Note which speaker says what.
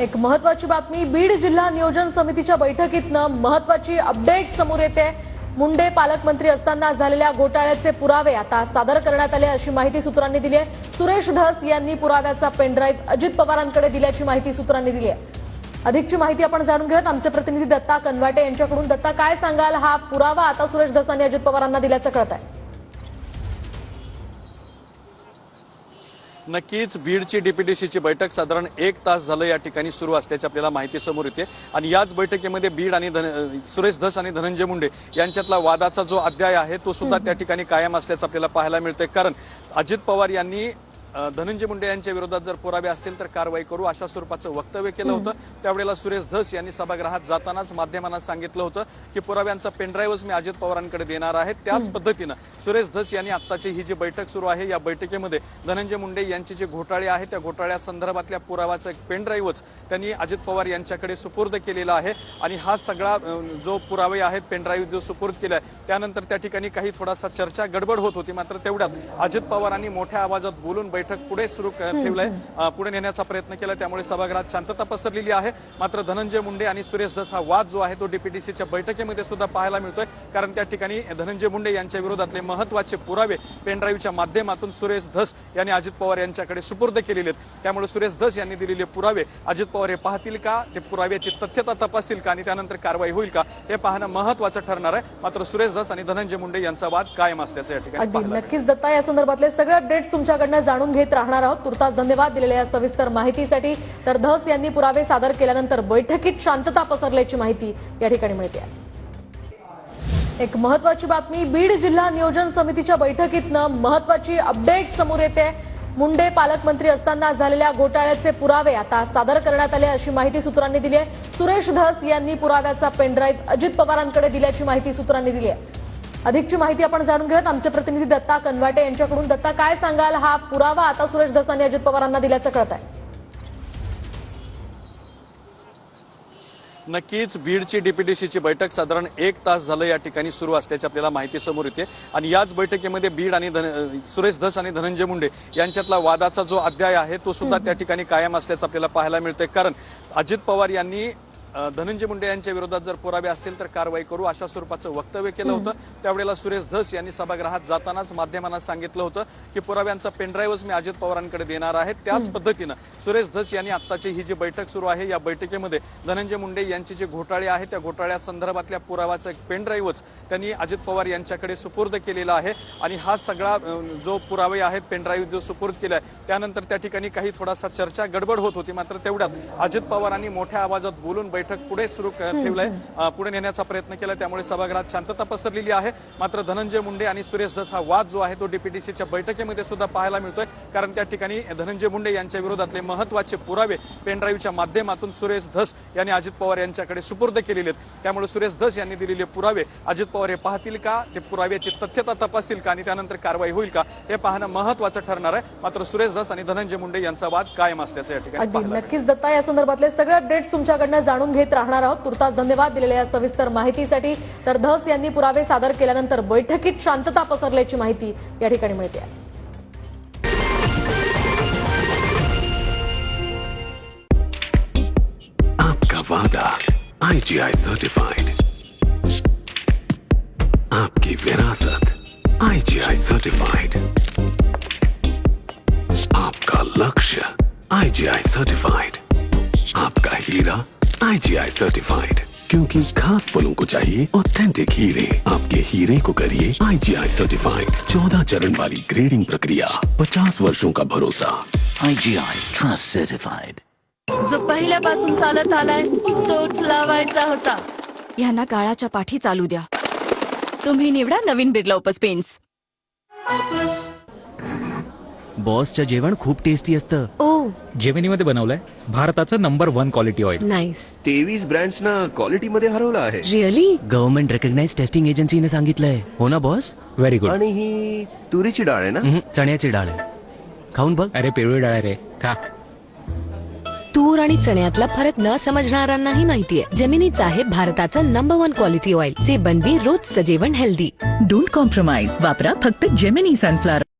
Speaker 1: एक महत्वाची बातमी बीड जिल्हा नियोजन समितीच्या बैठकीतनं महत्वाची अपडेट समोर येते. मुंडे पालकमंत्री असताना झालेल्या घोटाळ्याचे पुरावे आता सादर करण्यात आले अशी माहिती सूत्रांनी दिली आहे. सुरेश धस यांनी पुराव्याचा पेनड्राईव्ह अजित पवारांकडे दिल्याची माहिती सूत्रांनी दिली आहे. अधिकची माहिती आपण जाणून घेऊयात. आमचे प्रतिनिधी दत्ता कनवाटे यांच्याकडून. दत्ता काय सांगाल? हा पुरावा आता सुरेश धसांनी अजित पवारांना दिल्याचं कळत आहे
Speaker 2: नक्कीच बीडची डीपीडीसीची बैठक साधारण एक तास झालं या ठिकाणी सुरू असल्याची आपल्याला माहिती समोर येते. आणि याच बैठकीमध्ये बीड आणि धन सुरेश धस आणि धनंजय मुंडे यांच्यातला वादाचा जो अध्याय आहे तो सुद्धा त्या ठिकाणी कायम असल्याचं आपल्याला पाहायला मिळतंय. कारण अजित पवार यांनी धनंजय मुंडे यांच्या विरोधात जर पुरावे असतील तर कारवाई करू अशा स्वरूपाचं वक्तव्य केलं होतं. त्यावेळेला सुरेश धस यांनी सभागृहात जातानाच माध्यमांना सांगितलं होतं की पुराव्यांचा पेनड्राईव्हच मी अजित पवारांकडे देणार आहे. त्याच पद्धतीनं सुरेश धस यांनी आत्ताची ही जी बैठक सुरू आहे या बैठकीमध्ये धनंजय मुंडे यांचे जे घोटाळे आहेत त्या घोटाळ्या संदर्भातल्या पुरावाचा एक पेनड्राईव्हच त्यांनी अजित पवार यांच्याकडे सुपूर्द केलेला आहे. आणि हा सगळा जो पुरावे आहेत पेनड्राईव्ह जो सुपूर्द केलाय त्यानंतर त्या ठिकाणी काही थोडासा चर्चा गडबड होत होती. मात्र तेवढ्यात अजित पवारांनी मोठ्या आवाजात बोलून बैठक पुढे सुरू ठेवलंय. पुढे नेण्याचा प्रयत्न केला. त्यामुळे सभागृहात शांतता पसरलेली आहे. मात्र धनंजय मुंडे आणि सुरेश धस हा वाद जो आहे तो डीपीटीसीच्या बैठकीमध्ये सुद्धा पाहायला मिळतोय. कारण त्या ठिकाणी धनंजय मुंडे यांच्या विरोधातले महत्त्वाचे पुरावे पेनड्राईव्हच्या माध्यमातून सुरेश धस यांनी अजित पवार यांच्याकडे सुपूर्द केलेले आहेत. त्यामुळे सुरेश धस यांनी दिलेले पुरावे अजित पवार हे पाहतील का? ते पुराव्याची तथ्यता तपासतील का? आणि त्यानंतर कारवाई होईल का? हे पाहणं महत्वाचं ठरणार आहे. मात्र सुरेश धस आणि धनंजय मुंडे यांचा वाद कायम असल्याचं या ठिकाणी.
Speaker 1: नक्कीच दत्ता या संदर्भातले सगळे अपडेट्स तुमच्याकडनं जाणून जाणून घेत राहणार आहोत. तुर्तास धन्यवाद दिलेल्या या सविस्तर माहितीसाठी. तर धस यांनी पुरावे सादर केल्यानंतर बैठकीत शांतता पसरल्याची माहिती या ठिकाणी मिळते. एक महत्वाची बातमी बीड जिल्हा नियोजन समितीच्या बैठकीतनं महत्वाची अपडेट समोर येते. मुंडे पालकमंत्री असताना झालेल्या घोटाळ्याचे पुरावे आता सादर करण्यात आले अशी माहिती सूत्रांनी दिली आहे. सुरेश धस यांनी पुराव्याचा पेनड्राईव्ह अजित पवारांकडे दिल्याची माहिती सूत्रांनी दिली आहे. अधिकची माहिती आपण जाणून घेऊयात. आमचे प्रतिनिधी दत्ता कनवाटे यांच्याकडून. दत्ता काय सांगाल? हा पुरावा आता सुरेश धस यांनी अजित पवारांना दिल्याचं कळत आहे
Speaker 2: नक्कीच बीडची डीपीडीसीची बैठक साधारण एक तास झालं या ठिकाणी सुरू असल्याची आपल्याला माहिती समोर येते. आणि याच बैठकीमध्ये बीड आणि धन सुरेश धस आणि धनंजय मुंडे यांच्यातला वादाचा जो अध्याय आहे तो सुद्धा त्या ठिकाणी कायम असल्याचं आपल्याला पाहायला मिळतंय. कारण अजित पवार यांनी धनंजय मुंडे यांच्या विरोधात जर पुरावे असतील तर कारवाई करू अशा स्वरूपाचं वक्तव्य केलं होतं. त्यावेळेला सुरेश धस यांनी सभागृहात जातानाच माध्यमांना सांगितलं होतं की पुराव्यांचा पेनड्राईव्हच मी अजित पवारांकडे देणार आहे. त्याच पद्धतीनं सुरेश धस यांनी आत्ताची ही जी बैठक सुरू आहे या बैठकीमध्ये धनंजय मुंडे यांचे जे घोटाळे आहेत त्या घोटाळ्या संदर्भातल्या पुरावाचा एक पेनड्राईव्हच त्यांनी अजित पवार यांच्याकडे सुपूर्द केलेला आहे. आणि हा सगळा जो पुरावे आहेत पेनड्राईव्ह जो सुपूर्द केलाय त्यानंतर त्या ठिकाणी काही थोडासा चर्चा गडबड होत होती. मात्र तेवढ्यात अजित पवारांनी मोठ्या आवाजात बोलून बैठक पुढे सुरू ठेवलंय. पुढे नेण्याचा प्रयत्न केला त्यामुळे सभागृहात शांतता पसरलेली आहे. मात्र धनंजय मुंडे आणि सुरेश धस हा वाद जो आहे तो डीपीटीसीच्या बैठकीमध्ये सुद्धा पाहायला मिळतोय. कारण त्या ठिकाणी धनंजय मुंडे यांच्या विरोधातले महत्त्वाचे पुरावे पेनड्राईव्हच्या माध्यमातून सुरेश धस यांनी अजित पवार यांच्याकडे सुपूर्द केलेले आहेत. त्यामुळे सुरेश धस यांनी दिलेले पुरावे अजित पवार हे पाहतील का? ते पुराव्याची तथ्यता तपासतील का? आणि त्यानंतर कारवाई होईल का? हे पाहणं महत्वाचं ठरणार आहे. मात्र सुरेश धस आणि धनंजय मुंडे यांचा वाद कायम असल्याचं या ठिकाणी.
Speaker 1: नक्कीच दत्ता या संदर्भातले सगळे अपडेट्स तुमच्याकडनं जाणून घेत राहणार आहोत. तुर्तास धन्यवाद दिलेल्या या सविस्तर माहितीसाठी. तर धस यांनी पुरावे सादर केल्यानंतर बैठकीत शांतता पसरल्याची माहिती या ठिकाणी मिळते.
Speaker 3: आपका वादा आईजीआई सर्टिफाइड आपकी विरासत आईजीआई सर्टिफाइड आपका लक्ष्य आईजीआई सर्टिफाइड आपका हीरा आईजीआई सर्टिफाइड क्योंकि खास पलों को चाहिए ऑथेंटिक हीरे। आपके हीरे को करिए आईजीआई सर्टिफाइड चौदह चरण वाली ग्रेडिंग प्रक्रिया। पचास वर्षों का भरोसा।
Speaker 4: IGI Trust Certified.
Speaker 5: जो पहिल्यापासून चालत आलाय तोच लावायचा होता.
Speaker 6: ह्यांना काळाच्या पाठी चालू द्या. तुम्ही निवडा नवीन बिर्ला ओपस पेंट्स
Speaker 7: बॉसचं जेवण खूप टेस्टी असतं.
Speaker 6: ओ.
Speaker 8: जेमिनीमध्ये बनवलंय. भारताचं number one quality oil
Speaker 6: nice
Speaker 9: तेवीस ब्रँड्सना क्वालिटीमध्ये हरवलं आहे.
Speaker 6: रिअली
Speaker 7: गव्हर्नमेंट रेकग्नाइज टेस्टिंग एजन्सीने सांगितलंय. हो ना बॉस
Speaker 8: व्हेरी गुड
Speaker 9: आणि ही तुरीची डाळ आहे ना?
Speaker 7: हम्म, चण्याची डाळ आहे. खाऊन बघ.
Speaker 8: अरे पिवळी डाळ आहे रे. खा.
Speaker 5: तूर आणि चण्यातला फरक न समजणाऱ्यांनाही माहितीये. जमिनीचं आहे भारताचं नंबर वन क्वालिटी ऑइल जे बनवी रोज सजेवण हेल्दी
Speaker 10: डोंट कॉम्प्रोमाइज वापरा फक्त जेमिनी सनफ्लॉवर